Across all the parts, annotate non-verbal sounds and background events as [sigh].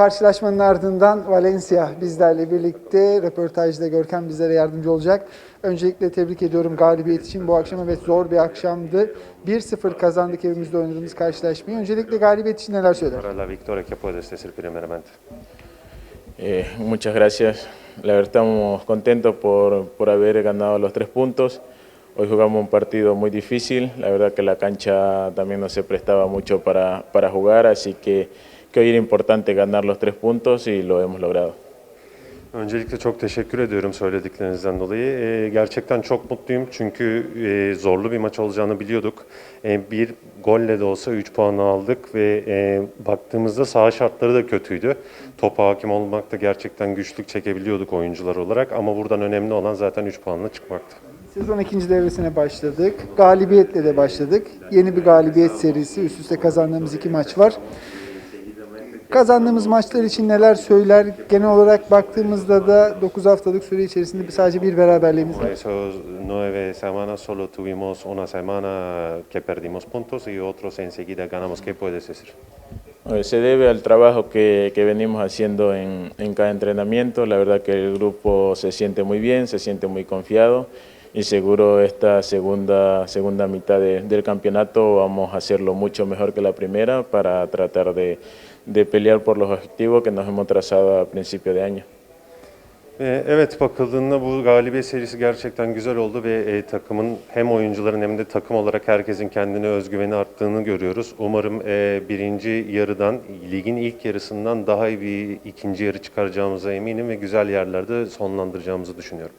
karşılaşmanın ardından Valencia bizlerle birlikte röportajda Görkem bizlere yardımcı olacak. Öncelikle tebrik ediyorum galibiyet için. Bu akşam evet zor bir akşamdı. 1-0 kazandık evimizde oynadığımız karşılaşmayı. Öncelikle galibiyet için neler söyler? Para la victoria, ¿qué puedes decir primeramente? Eh, muchas gracias. La verdad estamos contentos por, por haber ganado los tres puntos. Hoy jugamos un partido muy difícil. La verdad que la cancha también no se prestaba mucho para, para jugar, así que, que hoy era importante ganar los tres puntos y lo hemos logrado. Öncelikle çok teşekkür ediyorum söylediklerinizden dolayı. Ee, gerçekten çok mutluyum çünkü e, zorlu bir maç olacağını biliyorduk. E, bir golle de olsa 3 puanı aldık ve e, baktığımızda saha şartları da kötüydü. Topa hakim olmakta gerçekten güçlük çekebiliyorduk oyuncular olarak ama buradan önemli olan zaten 3 puanla çıkmaktı. Sezon ikinci devresine başladık. Galibiyetle de başladık. Yeni bir galibiyet serisi. Üst üste kazandığımız iki maç var. Kazandığımız maçlar için neler söyler? Genel olarak baktığımızda da 9 haftalık süre içerisinde bir- sadece bir beraberliğimiz Por var. esos nueve semanas solo tuvimos una semana que perdimos puntos y otros enseguida ganamos. ¿Qué puedes decir? Eh, Se debe al trabajo que, que venimos haciendo en, en cada entrenamiento. La verdad que el grupo se siente muy bien, se siente muy confiado y seguro esta segunda, segunda mitad de- del campeonato vamos a hacerlo mucho mejor que la primera para tratar de, de pelear por los objetivos que nos hemos trazado a principio de año. Evet bakıldığında bu galibiyet serisi gerçekten güzel oldu ve e, takımın hem oyuncuların hem de takım olarak herkesin kendine özgüveni arttığını görüyoruz. Umarım e, birinci yarıdan, ligin ilk yarısından daha iyi bir ikinci yarı çıkaracağımıza eminim ve güzel yerlerde sonlandıracağımızı düşünüyorum.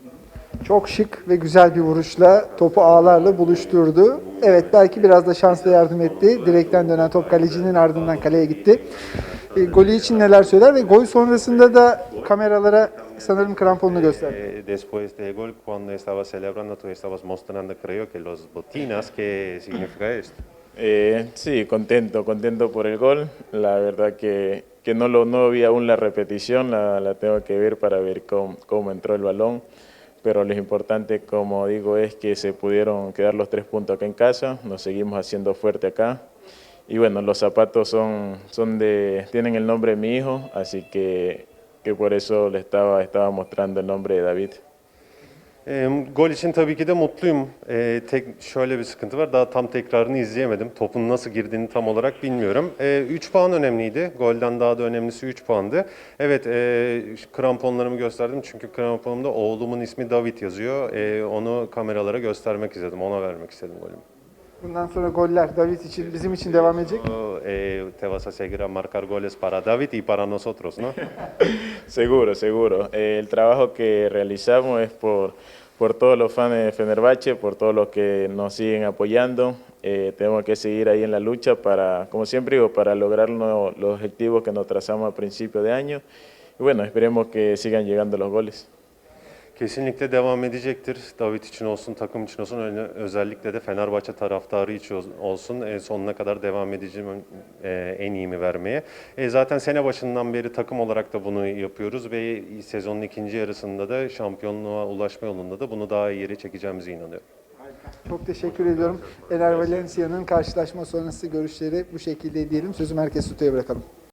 Çok şık ve güzel bir vuruşla topu ağlarla buluşturdu. Evet belki biraz da şansla yardım etti. Direkten dönen top kalecinin ardından kaleye gitti. E, golü için neler söyler ve gol sonrasında da kameralara sanırım kramponunu gösterdi. Eh, Después del gol, cuando estabas celebrando, tú estabas mostrando, creo que los botinas, ¿qué significa esto? Eh, sí, contento, contento por el gol. La verdad que, que no, lo, no vi aún la repetición, la, la tengo que ver para ver cómo, cómo entró el balón. Pero lo importante, como digo, es que se pudieron quedar los tres puntos acá en casa, nos seguimos haciendo fuerte acá. Y bueno, los zapatos son, son de, tienen el nombre de mi hijo, así que, que por eso le estaba, estaba mostrando el nombre de David. E, gol için tabii ki de mutluyum. E, tek şöyle bir sıkıntı var. Daha tam tekrarını izleyemedim. Topun nasıl girdiğini tam olarak bilmiyorum. 3 puan önemliydi. Golden daha da önemlisi 3 puandı. Evet, e, kramponlarımı gösterdim çünkü kramponumda oğlumun ismi David yazıyor. E, onu kameralara göstermek istedim. Ona vermek istedim golümü. Bundan sonra goller David için bizim için devam edecek. O, E, te vas a seguir a marcar goles para David y para nosotros, ¿no? [laughs] Seguro, seguro. Eh, el trabajo que realizamos es por, por todos los fans de Fenerbahce, por todos los que nos siguen apoyando. Eh, tenemos que seguir ahí en la lucha para, como siempre digo, para lograr lo- los objetivos que nos trazamos a principio de año. Y bueno, esperemos que sigan llegando los goles. Kesinlikle devam edecektir. David için olsun, takım için olsun, özellikle de Fenerbahçe taraftarı için olsun. E, sonuna kadar devam edeceğim e, en iyimi vermeye. E, zaten sene başından beri takım olarak da bunu yapıyoruz ve sezonun ikinci yarısında da şampiyonluğa ulaşma yolunda da bunu daha iyi yere çekeceğimize inanıyorum. Çok teşekkür ediyorum. Ener Valencia'nın karşılaşma sonrası görüşleri bu şekilde diyelim. Sözü Merkez Tutu'ya bırakalım.